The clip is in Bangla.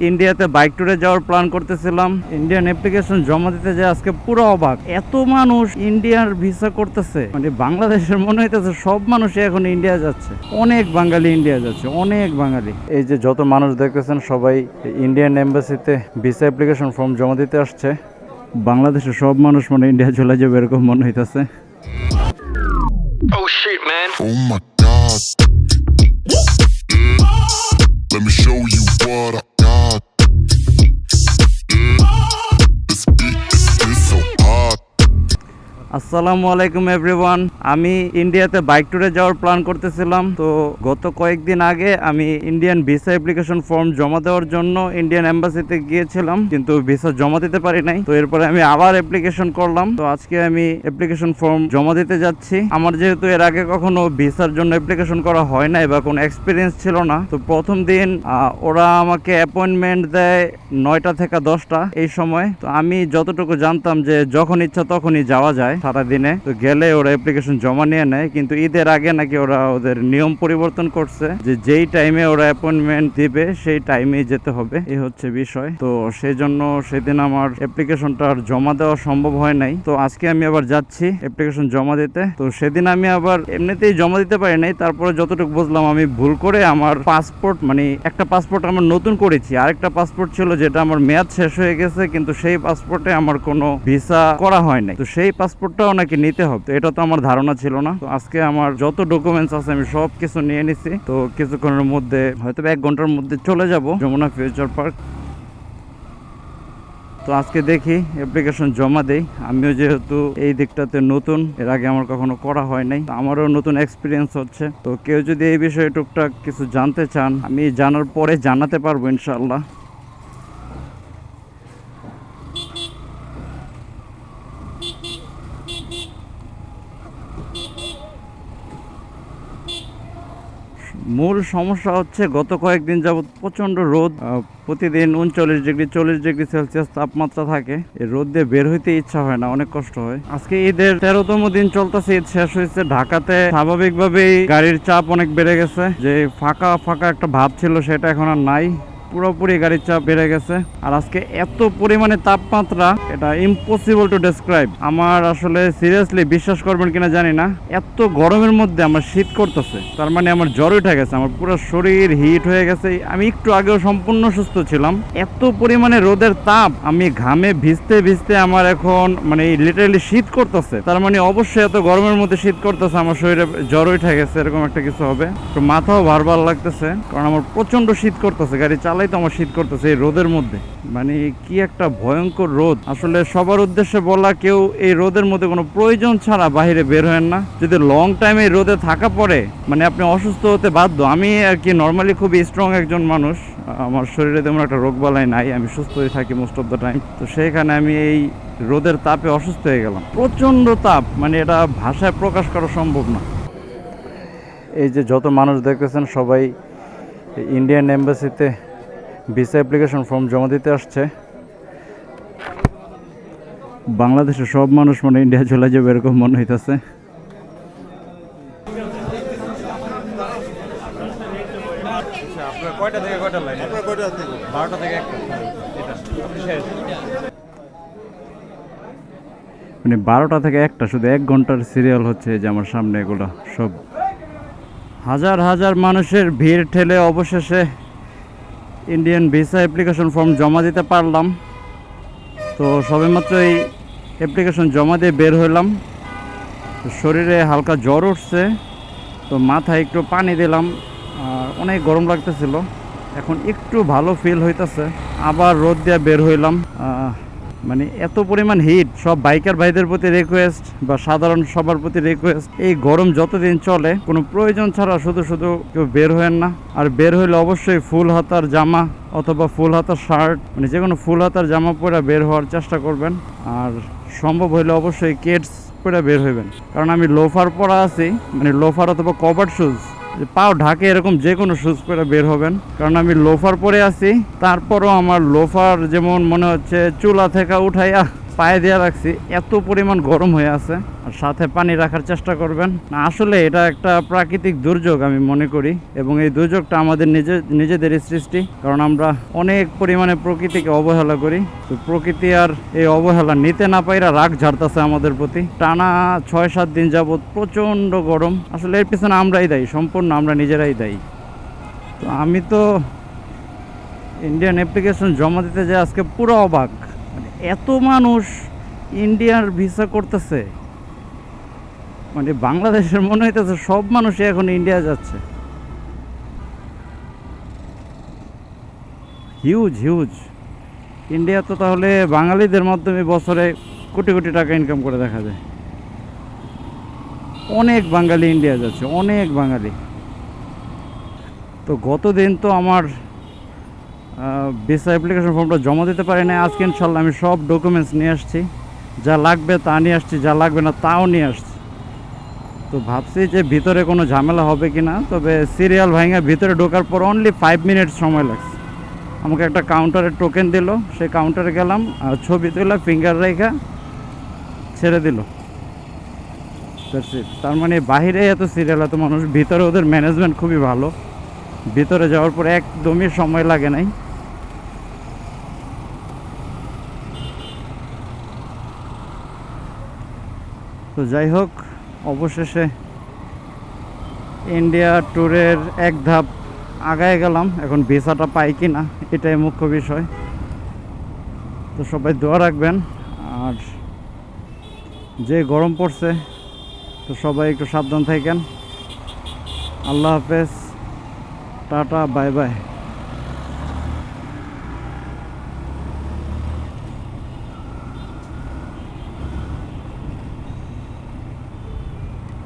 ইন্ডিয়াতে বাইক ট্যুরে যাওয়ার প্ল্যান করতেছিলাম। ইন্ডিয়ান অ্যাপ্লিকেশন জমা দিতে যে আজকে পুরো অবাক। এত মানুষ ইন্ডিয়ার ভিসা করতেছে। মানে বাংলাদেশের মনে হইতেছে সব মানুষই এখন ইন্ডিয়া যাচ্ছে। অনেক বাঙালি ইন্ডিয়া যাচ্ছে অনেক বাঙালি। এই যে যত মানুষ দেখতেছেন সবাই ইন্ডিয়ান এম্বাসিতে ভিসা অ্যাপ্লিকেশন ফর্ম জমা দিতে আসছে। বাংলাদেশের সব মানুষ মানে ইন্ডিয়া চলে যাবে এরকম মনে হইতেছে। Oh shit, man. Oh my god. আসসালামু আলাইকুম এভরিওয়ান আমি ইন্ডিয়াতে বাইক ট্যুরে যাওয়ার প্ল্যান করতেছিলাম। তো গত কয়েকদিন আগে আমি ইন্ডিয়ান ভিসা অ্যাপ্লিকেশন ফর্ম জমা দেওয়ার জন্য ইন্ডিয়ান এম্বাসিতে গিয়েছিলাম, কিন্তু ভিসা জমা দিতে পারি নাই। তো এরপরে আমি আবার অ্যাপ্লিকেশন করলাম। তো আজকে আমি অ্যাপ্লিকেশন ফর্ম জমা দিতে যাচ্ছি। আমার যেহেতু এর আগে কখনো ভিসার জন্য অ্যাপ্লিকেশন করা হয় নাই বা কোনো এক্সপিরিয়েন্স ছিল না, তো প্রথম দিন ওরা আমাকে অ্যাপয়েন্টমেন্ট দেয় নয়টা থেকে দশটা এই সময়। তো আমি যতটুকু জানতাম যে যখন ইচ্ছা তখনই যাওয়া যায়। সারা দিনে। তো গেলে ওরা অ্যাপ্লিকেশন জমা নিয়ে নেয়, কিন্তু ঈদের আগে নাকি ওরা ওদের নিয়ম পরিবর্তন করছে যে যেই টাইমে ওরা অ্যাপয়েন্টমেন্ট দিবে, সেই টাইমেই যেতে হবে। এই হচ্ছে বিষয়। তো সেই জন্য সেদিন আমার অ্যাপ্লিকেশনটা আর জমা দেওয়া সম্ভব হয় নাই। তো আজকে আমি আবার যাচ্ছি অ্যাপ্লিকেশন জমা দিতে। তো সেদিন আমি আবার এমনিতেই জমা দিতে পারি নাই, তারপরে যতটুকু বুঝলাম আমি ভুল করে আমার পাসপোর্ট মানে একটা পাসপোর্ট আমার নতুন করেছি। আরেকটা পাসপোর্ট ছিল যেটা আমার মেয়াদ শেষ হয়ে গেছে, কিন্তু সেই পাসপোর্টে আমার কোনো ভিসা করা হয় নাই। তো সেই পাসপোর্টটাও নাকি নিতে হবে। এটা তো আমার ধারণা ছিল না। তো আজকে আমার যত ডকুমেন্টস আছে আমি সব কিছু নিয়ে নিছি। তো কিছুক্ষণের মধ্যে হয়তো এক ঘণ্টার মধ্যে চলে যাব যমুনা ফিউচার পার্ক। তো আজকে দেখি অ্যাপ্লিকেশন জমা দেই। আমিও যেহেতু এই দিকটাতে নতুন, এর আগে আমার কখনো করা হয় নাই। আমারও নতুন এক্সপিরিয়েন্স হচ্ছে। তো কেউ যদি এই বিষয়ে টুকটাক কিছু জানতে চান, আমি জানার পরে জানাতে পারব ইনশাল্লাহ মূল সমস্যা হচ্ছে গত কয়েকদিন যাবৎ প্রচণ্ড রোদ। প্রতিদিন উনচল্লিশ ডিগ্রি, চল্লিশ ডিগ্রি সেলসিয়াস তাপমাত্রা থাকে। এই রোদ দিয়ে বের হইতে ইচ্ছা হয় না, অনেক কষ্ট হয়। আজকে ঈদের তেরোতম দিন চলতেছে, ঈদ শেষ হয়েছে। ঢাকাতে স্বাভাবিকভাবেই গাড়ির চাপ অনেক বেড়ে গেছে। যে ফাঁকা ফাঁকা একটা ভাব ছিল, সেটা এখন আর নাই। পুরোপুরি গাড়ির চাপ বেড়ে গেছে। আর আজকে এত পরিমাণে তাপমাত্রা, এটা ইম্পসিবল টু ডেসক্রাইব আমার আসলে সিরিয়াসলি বিশ্বাস করবেন কিনা জানি না। এত গরমের মধ্যে আমার শীত করতেছে। তার মানে আমার জ্বর উঠে গেছে, আমার পুরো শরীর হিট হয়ে গেছে। আমি একটু আগেও সম্পূর্ণ সুস্থ ছিলাম। এত পরিমাণে রোদের তাপ, আমি ঘামে ভিজতে ভিজতে আমার এখন মানে লিটারালি শীত করতেছে। তার মানে অবশ্যই এত গরমের মধ্যে শীত করতেছে, আমার শরীরে জ্বর উঠে গেছে, এরকম একটা কিছু হবে। তো মাথাও ভারবার লাগতেছে, কারণ আমার প্রচণ্ড শীত করতেছে, গাড়ি চালাই তো আমার শীত করতেছে এই রোদের মধ্যে। মানে কি একটা ভয়ঙ্কর রোদ। আসলে সবার উদ্দেশ্যে বলা কেউ এই রোদের মধ্যে কোনো প্রয়োজন ছাড়া বাইরে বের হয়েন না। যদি লং টাইম এই রোদে থাকা পড়ে মানে আপনি অসুস্থ হতে বাধ্য, আমি আর কি নর্মালি খুবই স্ট্রং একজন মানুষ। আমার শরীরে তেমন একটা রোগ বালাই নাই, আমি সুস্থই থাকি মোস্ট অফ দ্য টাইম তো সেইখানে আমি এই রোদের তাপে অসুস্থ হয়ে গেলাম। প্রচণ্ড তাপ মানে এটা ভাষায় প্রকাশ করা সম্ভব না। এই যে যত মানুষ দেখতেছেন সবাই ইন্ডিয়ান এম্বাসিতে ভিসা অ্যাপ্লিকেশন ফর্ম জমা দিতে আসছে। বাংলাদেশের সব মানুষ মানে ইন্ডিয়া চলে যাবে এরকম মনে হইতেছে। শেষ? মানে বারোটা থেকে একটা শুধু এক ঘণ্টার সিরিয়াল হচ্ছে যে আমার সামনে এগুলো সব। হাজার হাজার মানুষের ভিড় ঠেলে অবশেষে ইন্ডিয়ান ভিসা অ্যাপ্লিকেশন ফর্ম জমা দিতে পারলাম। তো সবেমাত্র এই অ্যাপ্লিকেশন জমা দিয়ে বের হইলাম। শরীরে হালকা জ্বর উঠছে, তো মাথায় একটু পানি দিলাম, আর অনেক গরম লাগতেছিল। এখন একটু ভালো ফিল হইতেছে, আবার রোদ দিয়ে বের হইলাম। মানে এত পরিমাণ হিট সব বাইকার ভাইদের প্রতি রিকোয়েস্ট বা সাধারণ সবার প্রতি রিকোয়েস্ট এই গরম যতদিন চলে, কোনো প্রয়োজন ছাড়া শুধু শুধু কেউ বের হয়েন না। আর বের হইলে অবশ্যই ফুল হাতার জামা অথবা ফুল হাতার শার্ট মানে যে কোনো ফুল হাতার জামা পরে বের হওয়ার চেষ্টা করবেন। আর সম্ভব হইলে অবশ্যই কেটস পরে বের হইবেন। কারণ আমি লোফার পরা আছি মানে লোফার অথবা কভার শুজ পাও ঢাকে এরকম যে কোনো শুজ পরে বের হবেন। কারণ আমি লোফার পরে আছি, তারপরও আমার লোফার যেমন মনে হচ্ছে চুলা থেকে উঠাইয়া পায়ে দেওয়া রাখছি। এত পরিমাণ গরম হয়ে আছে, আর সাথে পানি রাখার চেষ্টা করবেন। আসলে এটা একটা প্রাকৃতিক দুর্যোগ আমি মনে করি, এবং এই দুর্যোগটা আমাদের নিজে নিজেদেরই সৃষ্টি, কারণ আমরা অনেক পরিমাণে প্রকৃতিকে অবহেলা করি। তো প্রকৃতি আর এই অবহেলা নিতে না পাইরা রাগ ঝাড়তেছে আমাদের প্রতি। টানা ছয় সাত দিন যাবৎ প্রচণ্ড গরম। আসলে এর পিছনে আমরাই দায়ী, সম্পূর্ণ আমরা নিজেরাই দায়ী। তো আমি তো ইন্ডিয়ান অ্যাপ্লিকেশন জমা দিতে যে আজকে পুরো অবাক। এত মানুষ ইন্ডিয়ার ভিসা করতেছে। মানে বাংলাদেশের মনে হইতেছে সব মানুষই এখন ইন্ডিয়া যাচ্ছে। হিউজ হিউজ ইন্ডিয়া তো তাহলে বাঙালিদের মাধ্যমে বছরে কোটি কোটি টাকা ইনকাম করে দেখা যায়। অনেক বাঙালি ইন্ডিয়া যাচ্ছে, অনেক বাঙালি। তো গতদিন তো আমার ভিসা অ্যাপ্লিকেশন ফর্মটা জমা দিতে পারি না আজকে ইনশাল্লাহ আমি সব ডকুমেন্টস নিয়ে আসছি। যা লাগবে তা নিয়ে আসছি, যা লাগবে না তাও নিয়ে আসছি। তো ভাবছি যে ভিতরে কোনো ঝামেলা হবে কি না তবে সিরিয়াল ভাঙা ভিতরে ঢোকার পর অনলি ফাইভ মিনিট সময় লাগছে। আমাকে একটা কাউন্টারে টোকেন দিল, সেই কাউন্টারে গেলাম, আর ছবি তুলে ফিঙ্গার রেখা ছেড়ে দিল। তার মানে বাইরে এত সিরিয়াল এত মানুষ, ভিতরে ওদের ম্যানেজমেন্ট খুবই ভালো। ভিতরে যাওয়ার পর একদমই সময় লাগে নাই। তো যাই হোক, অবশেষে ইন্ডিয়া ট্যুরের এক ধাপ আগায় গেলাম। এখন ভিসাটা পাই কি না এটাই মুখ্য বিষয়। তো সবাই দোয়া রাখবেন। আর যে গরম পড়ছে, তো সবাই একটু সাবধান থাকেন। আল্লাহ হাফেজ। Tata bye bye